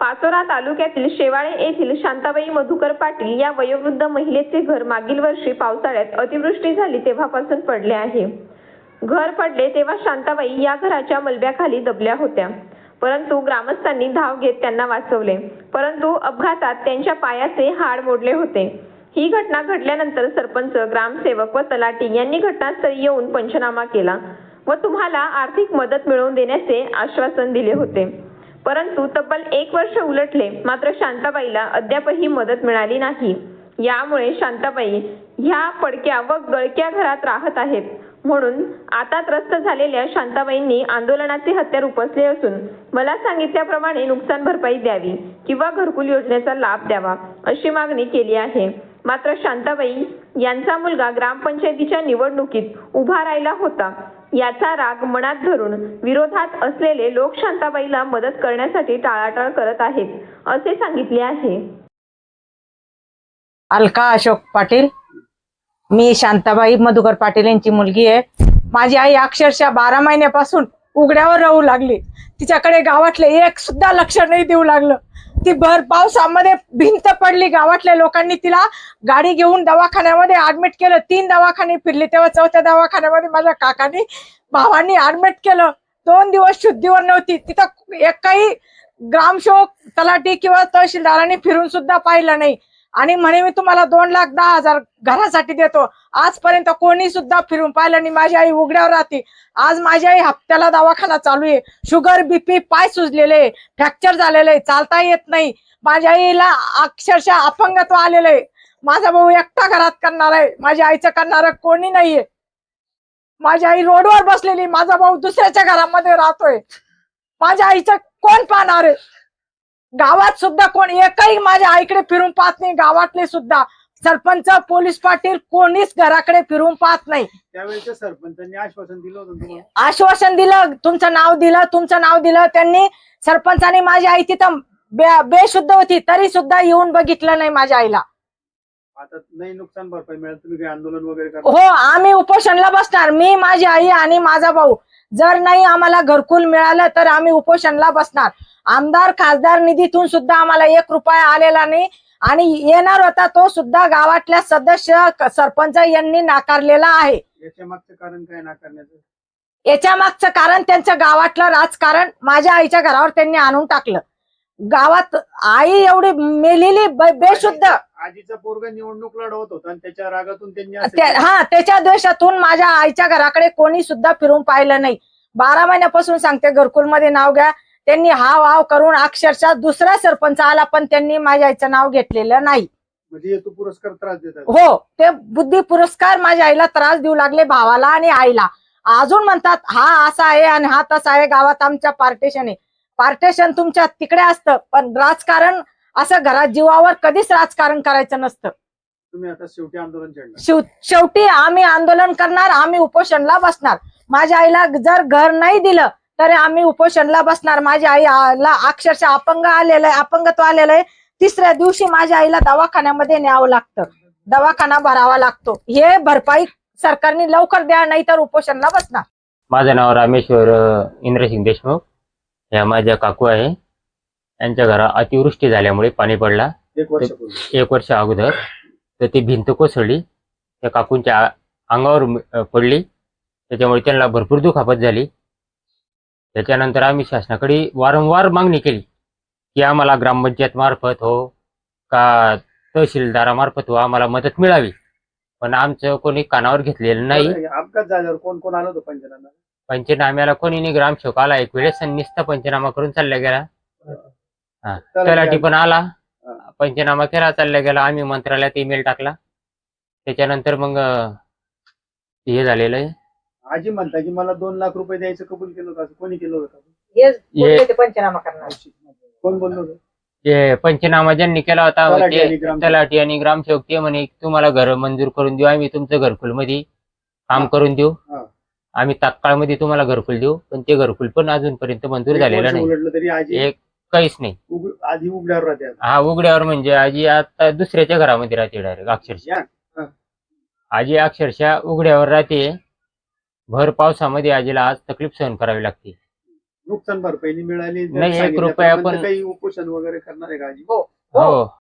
पाचोरा तालुक्यातील शेवाळे येथील शांताबाई मधुकर पाटील या वयोवृद्ध महिलेचे घर मागील वर्षी पावसाळ्यात अतिवृष्टी झाली तेव्हापासून पडले आहे. घर पडले तेव्हा शांताबाई या घराच्या मलब्याखाली दबल्या होत्या. परंतु ग्रामस्थांनी धाव घेत त्यांना वाचवले. परंतु अपघातात त्यांच्या पायाचे हाड मोडले होते. ही घटना घडल्यानंतर सरपंच ग्रामसेवक व तलाठी यांनी घटनास्थळी येऊन पंचनामा केला व तुम्हाला आर्थिक मदत मिळवून देण्याचे आश्वासन दिले होते. परंतु तब्बल एक वर्ष उलटले मात्र शांताबाईला अद्यापही मदत मिळाली नाही. यामुळे शांताबाई ह्या पडक्या व गळक्या घरात राहत आहेत. म्हणून आता त्रस्त झालेल्या शांताबाईंनी आंदोलनाचे हत्यार उपसले असून मला सांगितल्याप्रमाणे नुकसान भरपाई द्यावी किंवा घरकुल योजनेचा लाभ द्यावा अशी मागणी केली आहे. मात्र शांताबाई यांचा मुलगा ग्रामपंचायतीच्या निवडणुकीत उभा राहिला होता. याचा राग मनात धरून विरोधात असलेले लोक शांताबाईला मदत करण्यासाठी टाळाटाळ करत आहेत असे सांगितले आहे. अलका अशोक पाटील. मी शांताबाई मधुकर पाटील यांची मुलगी आहे. माझी आई अक्षरशः बारा महिन्यापासून उघड्यावर राहू लागली. तिच्याकडे गावातले एक सुद्धा लक्ष नाही देऊ लागलं. ती भर पावसामध्ये भिंत पडली गावातल्या लोकांनी तिला गाडी घेऊन दवाखान्यामध्ये ऍडमिट केलं. तीन दवाखाने फिरले. तेव्हा चौथ्या दवाखान्यामध्ये माझ्या काकांनी भावांनी ऍडमिट केलं. दोन दिवस शुद्धीवर नव्हती. तिथं एक काही ग्रामसेवक तलाठी किंवा तहसीलदारांनी फिरून सुद्धा पाहिलं नाही. आणि म्हणे मी तुम्हाला दोन लाख दहा हजार घरासाठी देतो. आजपर्यंत कोणी सुद्धा फिरून पाहिलं आणि माझी आई उघड्यावर राहते. आज माझी आई हप्त्याला दवाखाना चालू आहे. शुगर बीपी पाय सुजलेले फ्रॅक्चर झालेले चालता येत नाही. माझ्या आईला अक्षरशः अपंगत्व आलेलं आहे. माझा भाऊ एकटा घरात करणार आहे. माझ्या आईचं करणार कोणी नाहीये. माझी आई रोडवर बसलेली माझा भाऊ दुसऱ्याच्या घरामध्ये राहतोय. माझ्या आईचं कोण पाहणार आहे? गावात सुद्धा कोण एकही माझ्या आईकडे फिरून पाहत नाही गावातले सुद्धा. सरपंच पोलीस पाटील कोणीच घराकडे फिरून पाहत नाही. त्यावेळेच्या सरपंचांनी आश्वासन दिलं होतं तुम्हाला? आश्वासन दिलं तुमचं नाव दिलं तुमचं नाव दिलं त्यांनी सरपंचाने माझी आई तिथं बे- बेशुद्ध होती तरी सुद्धा येऊन बघितलं नाही माझ्या आईला. आता नाही नुकसान भरपाई मिळेल तुम्ही काही आंदोलन वगैरे करा हो आम्ही उपोषणला बसणार. मी माझी आई आणि माझा भाऊ. जर नाही आम्हाला घरकुल मिळालं तर आम्ही उपोषणला बसणार. आमदार खासदार निधीतून सुद्धा आम्हाला एक रुपया आलेला नाही. आणि येणार होता तो सुद्धा गावातल्या सदस्य सरपंच यांनी नाकारलेला आहे. याच्या मागचं कारण काय नाकारण्याचं? याच्या मागचं कारण त्यांचं गावातलं राजकारण माझ्या आईच्या घरावर त्यांनी आणून टाकलं. गावात आई एवढी मेलेली बेशुद्ध. आजीचा पोरगा निवडणूक लढवत होता आणि त्याच्या रागातून त्यांनी. हा त्याच्या द्वेषातून माझ्या आईच्या घराकडे कोणी सुद्धा फिरून पाहिलं नाही. बारा महिन्यापासून सांगते घरकुलमध्ये नाव घ्या. त्यांनी हाव हाव करून अक्षरशः दुसरा सरपंच आला पण त्यांनी माझ्या आईचं नाव घेतलेलं नाही. म्हणजे हेतू पुरस्कार त्रास देतात. हो ते बुद्धी पुरस्कार माझ्या आईला त्रास देऊ लागले भावाला आणि आईला. अजून म्हणतात हा असा आहे आणि हा तसा आहे गावात आमच्या पार्टेशन आहे. पार्टेशन तुमच्या तिकडे असतं पण राजकारण असं घरात जीवावर कधीच राजकारण करायचं नसतं. तुम्ही आता शेवटी आंदोलन छेडलं शेव शेवटी आम्ही आंदोलन करणार आम्ही उपोषणला बसणार. माझ्या आईला जर घर नाही दिलं तर आम्ही उपोषणला बसणार. माझ्या आईला अक्षरशः अपंग आलेलं आहे अपंगत्व आलेलं आहे. तिसऱ्या दिवशी माझ्या आईला दवाखान्यामध्ये न्यावं लागतं. दवाखाना भरावा लागतो. हे भरपाई सरकारने लवकर द्या नाही तर उपोषणला बसणार. माझं नाव रामेश्वर इंद्रसिंग देशमुख. ह्या माझ्या काकू आहे. यांच्या घरा अतिवृष्टी झाल्यामुळे पाणी पडला. एक वर्षापूर्वी. एक वर्ष अगोदर. तर ती भिंत कोसळली. त्या काकूंच्या अंगावर पडली. त्याच्यामुळे त्यांना भरपूर दुखापत झाली. त्याच्यानंतर आम्ही शासनाकडे वारंवार मागणी केली की आम्हाला ग्रामपंचायत मार्फत हो का तहसीलदारामार्फत हो आम्हाला मदत मिळावी. पण आमचं कोणी कानावर घेतलेलं नाही. अपघात झाल्यावर कोण कोण आलं होतं पंचनामा पंचनाम्याला कोणी नाही ग्रामसेवक आला एक वेळेस नुसता पंचनामा करून चालला गेला. हा तलाठी पण आला. पंचनामा केला चालला गेला. आम्ही मंत्रालयात ईमेल टाकला. त्याच्यानंतर मग हे झालेलं आहे. आजी म्हणता की मला दोन लाख रुपये द्यायचं कबूल केलं होतं असं कोणी केलं होतं? बोलले पंचनामा करणार. कोण बोललो होतं? ते पंचनामा ज्यांनी केला होता तलाठी आणि ग्रामसेवक. तलाठी आणि ग्रामसेवक ते म्हणे तुम्हाला घर मंजूर करून देऊ आम्ही तुमचं घरकुलमध्ये काम. करून देऊ. हा. आम्ही तात्काळमध्ये तुम्हाला घरकुल देऊ पण ते घरकुल पण अजूनपर्यंत मंजूर झालेलं नाही. उलटलं तरी आजी एक काहीच नाही. आधी उघड्यावर राहते आता. हा उघड्यावर म्हणजे आजी आता दुसऱ्याच्या घरामध्ये राहते डायरेक्ट अक्षरशः. आजी अक्षरशः उघड्यावर राहते. भर पावसामध्ये आजीला आज तकलीफ सहन करावी लागते. नुकसान भरपाई मिळाली जर नाही, एक रुपया पण- काही उपोषण वगैरे करणार आहे का आजी? हो. हो.